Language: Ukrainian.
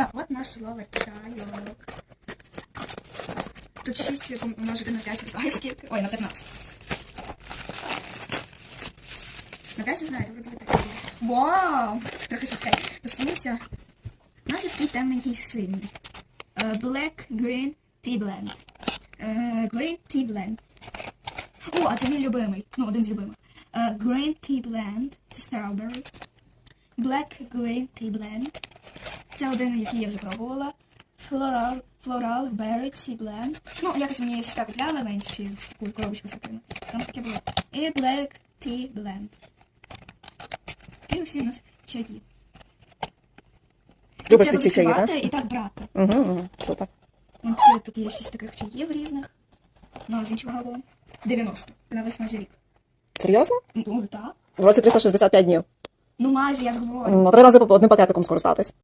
Так, от наш ловер чайок. Тут 6 помножити на 5 знаю скільки. Ой, на 15. На 5 знаєте, вроді би так. Вау! Трохи шістей. Посунувся. У нас є такий темненький синій. Е, Black Green Tea Blend. Е, Green Tea Blend. О, а це мій любимий. Ну, один з любимих. Е, Green Tea Blend. Це Strawberry. Black Green Tea Blend. Це один, який я вже пробувала. Floral, Floral Berry Tea Blend. Ну, якось мені сестра купляла менші з таку коробочку закрили. Там таке було. І Black Tea Blend. І всі у нас чаї. Любиш ти ці чаї, так? І так брати. Угу, угу, супер. От є- тут є шість таких чаїв різних. Ну, з іншого галу. 90 на весь майже рік. Серйозно? Ну, так. В році 365 днів. Ну, майже, я ж говорю. Ну, три рази по одним пакетиком скористатись.